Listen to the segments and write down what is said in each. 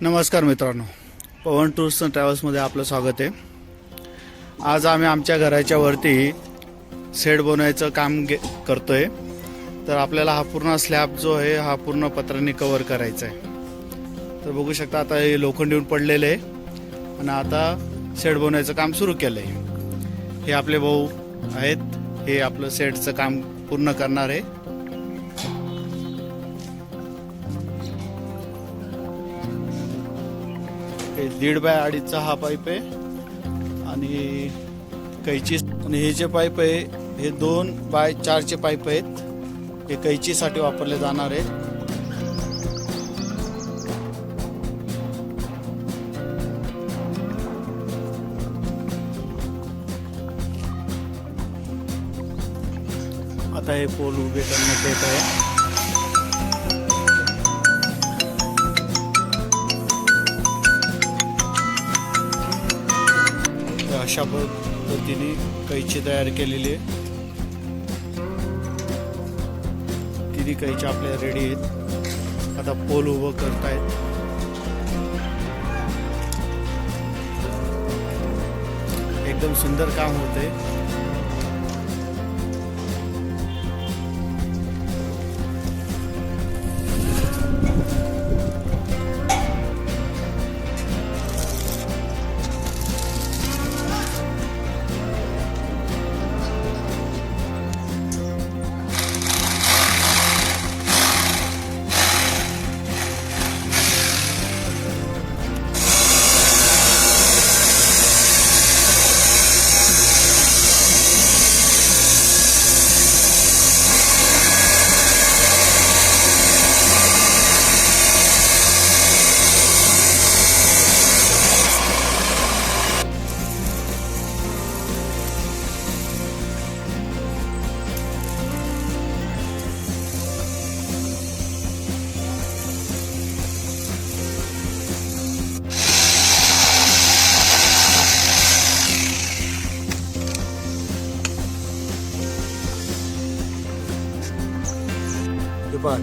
नमस्कार मित्रांनो. पवन tours and ट्रॅव्हल्समध्ये आपलं स्वागत आहे. आज आम्ही आमच्या घराच्या वरती सेड बनवायचं काम गे आहे तर आपल्याला हा पूर्ण स्लॅब जो आहे हा पूर्ण पत्राने कवर करायचा आहे तर बघू शकता आता हे लोखंड येऊन पडलेलं आहे. आणि आता शेड बनवायचं काम सुरू केलं आहे हे आपले भाऊ आहेत. हे आपलं शेडचं काम पूर्ण करणार आहे. हे दीड बाय अडीचचा हा पाईप आहे. आणि कैची आणि हे जे पाईप आहे हे दोन बाय चारचे पाईप आहेत. हे कैचीसाठी वापरले जाणार आहेत. आता हे पोल उभे करण्यात येत आहे. अशा पद्धतीने कैची तयार केलेली आहे. तिन्ही कैची आपल्या रेडी आहेत. आता पोल उभं करतायत. एकदम सुंदर काम होते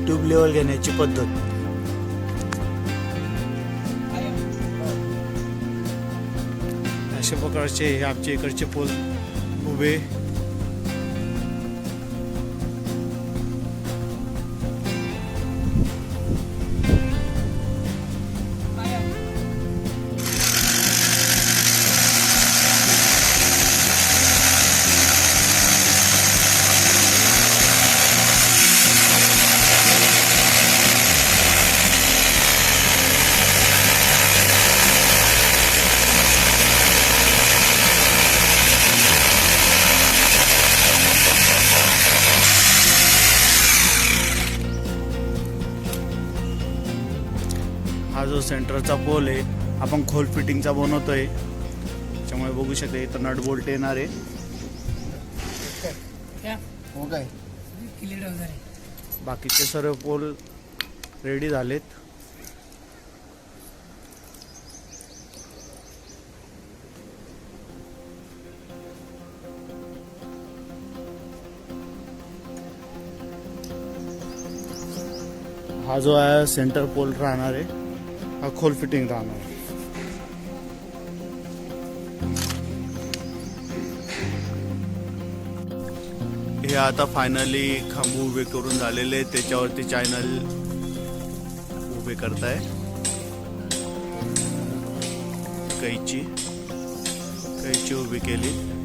ट्यूब लेवल घेण्याची पद्धत. अशा प्रकारचे हे आमच्या इकडचे पोल उभे. सेंटरचा पोल आहे. आपण खोल फिटिंगचा बनवतोय. त्याच्यामुळे बघू शकता इथं नट बोल्ट येणार आहे. हो काय? बाकीचे सर्व पोल रेडी झालेत. हा जो आहे सेंटर पोल राहणार आहे. हा खोल फिटिंग राहणार. हे आता फायनली खांब उभे करून झालेले त्याच्यावरती चॅनल उभे करताय. कैची. कैची उभी केली.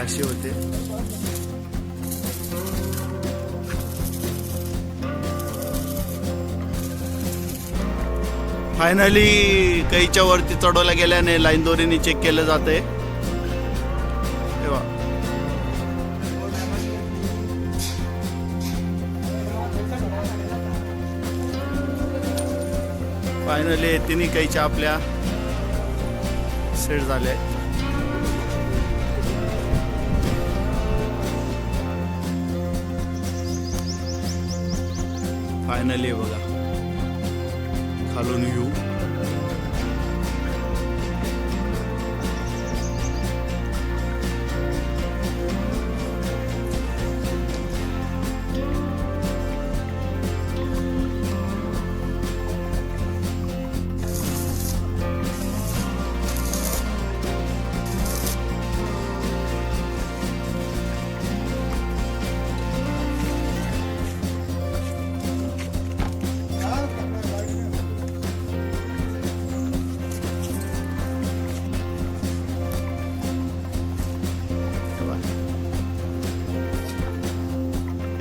असे अशी होते. फायनली कैच्या वरती चढवल्या गेल्याने लाईन दोरीने चेक केलं जाते तेव्हा. फायनली तिन्ही कैच्या आपल्या सेट झाल्या. पॅनल आहे बघा. खालून येऊ.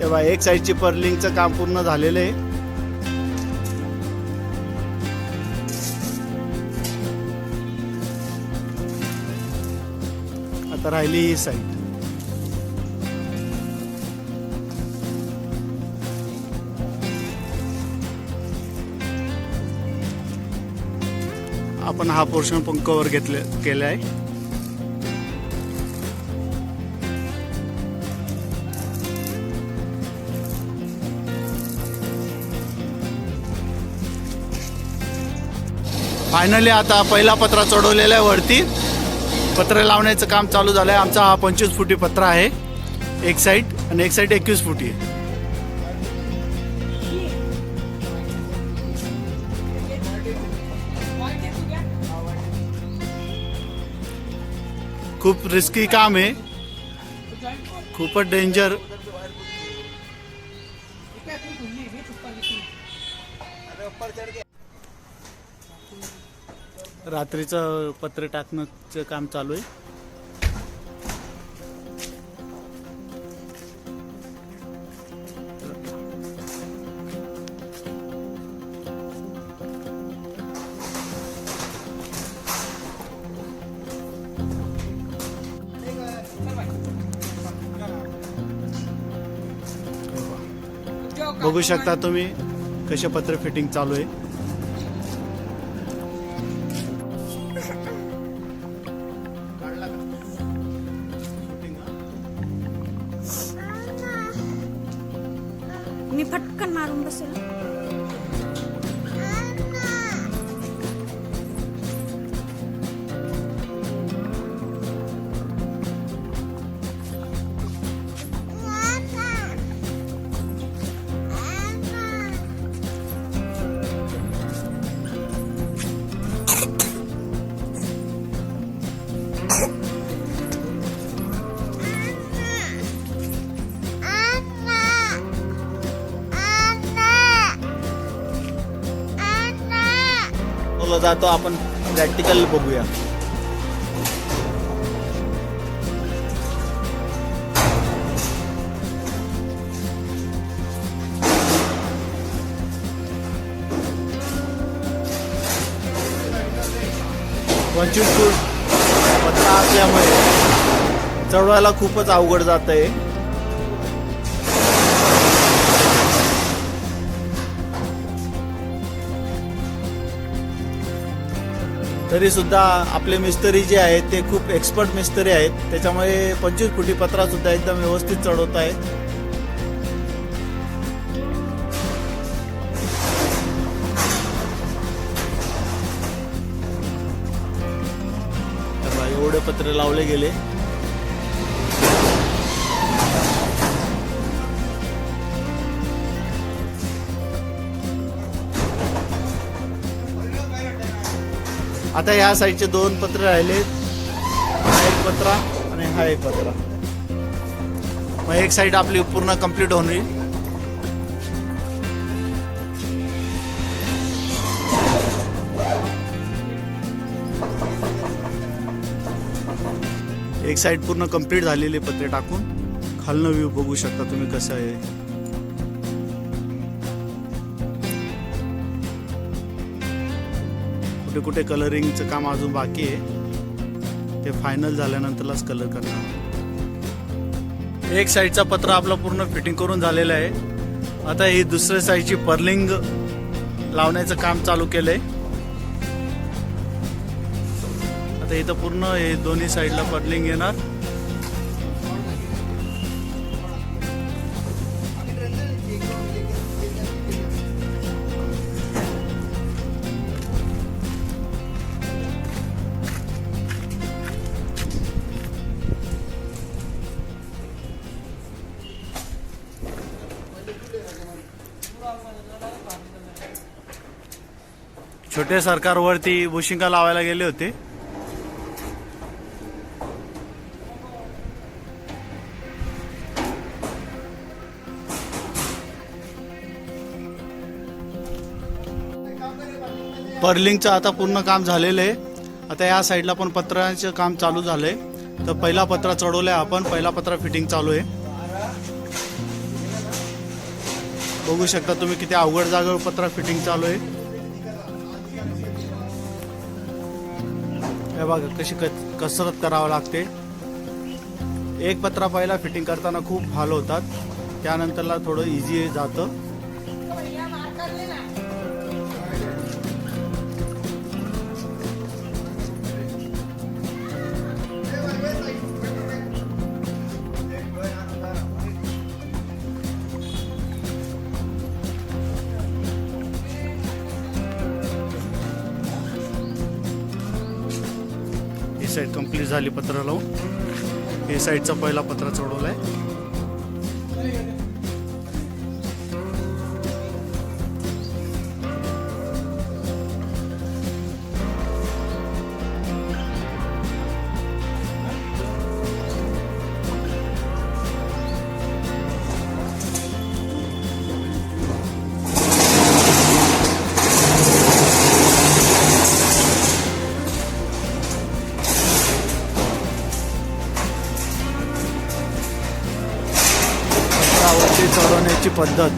बघा एक साईडची पर्लिंगचं काम पूर्ण झालेलं आहे. आता राहिली ही साईड. आपण हा पोर्शन पण कव्हर घेतले केला आहे फायनली आता पहिला पत्रा चढवलेला आहे वरती. पत्र लावण्याचं काम चालू झालं आहे आमचा हा पंचवीस फुटी पत्रा आहे. एक साईड आणि एक साईड एकवीस फुटी आहे. खूप रिस्की काम आहे. खूपच डेंजर रात्रीचं पत्र टाकण्याचं काम चालू आहे. बघू शकता तुम्ही कसे पत्र फिटिंग चालू आहे. बोला जातो आपण प्रॅक्टिकल बघूया. पंचवीस फूट पत्ता असल्यामुळे चढवायला खूपच अवघड जात आहे तरी सुद्धा आपले मिस्त्री जे आहेत ते खूप एक्सपर्ट मिस्त्री आहेत. त्याच्यामुळे पंचवीस फुटी पत्रा सुद्धा एकदम व्यवस्थित चढवत आहे एवढे पत्रे लावले गेले. आता ह्या साईडचे दोन पत्र राहिले. हा एक पत्रा आणि हा एक पत्रा. मग एक साईड आपली पूर्ण कंप्लीट होऊन येईल एक साईड पूर्ण कंप्लीट झालेली पत्रे टाकून खालनं व्ह्यू बघू शकता तुम्ही कसं आहे. कुठे कुठे कलरिंगचं काम अजून बाकी आहे. ते फायनल झाल्यानंतरलाच कलर करणार. एक साईडचा पत्रा आपला पूर्ण फिटिंग करून झालेला आहे. आता ही दुसऱ्या साईडची पर्लिंग लावण्याचं काम चालू केलंय. आता इथं पूर्ण हे दोन्ही साईडला पर्लिंग येणार. छोटे सरकारवरती भूशिंका लावायला गेले होते. पर्लिंगचं आता पूर्ण काम झालेलं आहे. आता या साईडला पण पत्राचं काम चालू झालंय. तर पहिला पत्रा चढवलाय आपण. पहिला पत्रा फिटिंग चालू आहे. बघू शकता तुम्ही किती अवघड जागेवर पत्रा फिटिंग चालू आहे. हे बघा कशी कसरत करावं लागते. एक पत्रा पहिला फिटिंग करताना खूप हाल होतात. त्यानंतरला थोडं इझी जातं. ही साईड कंप्लीट झाली पत्र लावून. हे साईडचा पहिला पत्रा चढवला आहे पद्धत.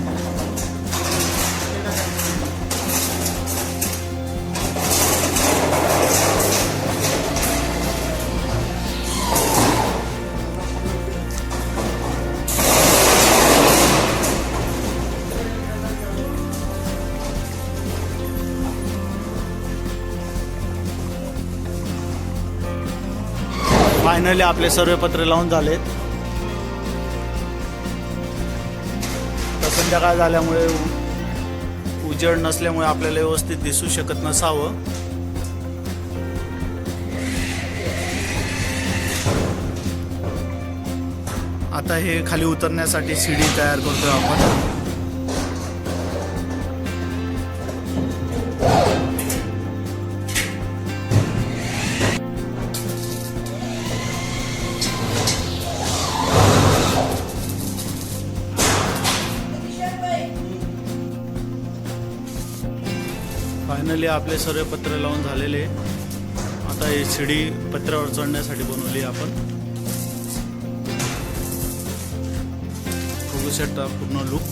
फायनली आपले सर्व पत्र लावून झालेत. संध्याकाळ झाल्यामुळे उजेड नसल्यामुळे आपल्याला व्यवस्थित दिसू शकत नसावं. आता हे खाली उतरण्यासाठी शिडी तयार करतोय आपण. फायनली आपले सर्व पत्र लावून झालेले आता ही शिडी पत्रावर चढण्यासाठी बनवली आपण. बघू शकता पूर्ण लुक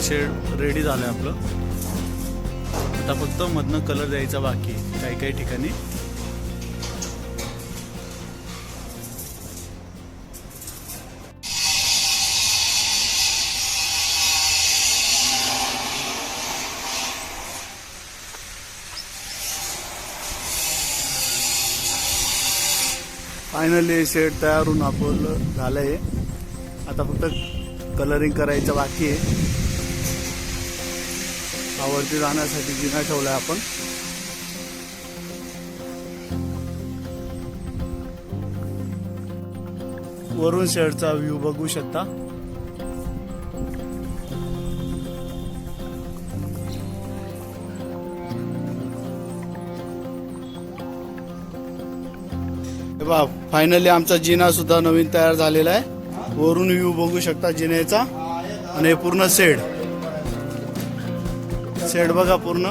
पूर्ण शेड रेडी झालं आहे आपलं. आता फक्त मधनं कलर द्यायचा बाकी आहे काही काही ठिकाणी. फायनली शेड तयार होऊन आपलं झालं आहे आता फक्त कलरिंग करायचं बाकी आहे. आवडती जाण्यासाठी जिना ठेवलाय आपण. वरून शेडचा व्ह्यू बघू शकता. बा फायनली आमचा जिना सुद्धा नवीन तयार झालेला आहे. वरून व्ह्यू बघू शकता जिन्याचा आणि हे पूर्ण शेड. शेड बघा पूर्ण.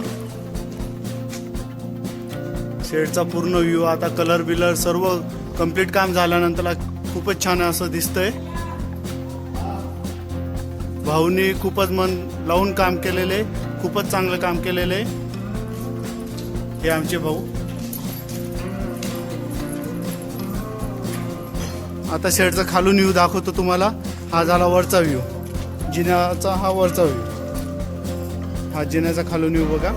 शेडचा पूर्ण व्ह्यू आता कलर बिलर सर्व कंप्लीट काम झाल्यानंतर खूपच छान असं दिसतंय. भाऊनी खूपच मन लावून काम केलेले खूपच चांगलं काम केलेलं. आहे हे आमचे भाऊ. आता शेडचा खालून व्ह्यू दाखवतो तुम्हाला. हा झाला वरचा व्ह्यू जिन्याचा हा वरचा व्ह्यू हा जिन्याचा खालून येऊ बघा.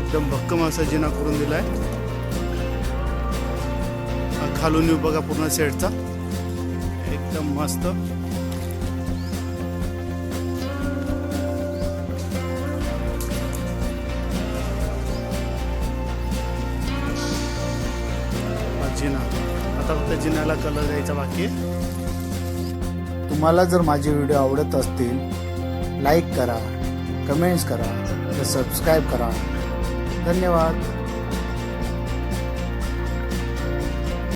एकदम भक्कम असा जिना करून दिलाय. हा खालून येऊ बघा पूर्ण सेटचा. एकदम मस्त. हा जिना. आता फक्त जिन्याला कलर द्यायचा बाकी आहे. तुम्हाला जर माझे व्हिडिओ आवडत असतील लाईक करा कमेंट्स करा सबस्क्राईब करा. धन्यवाद.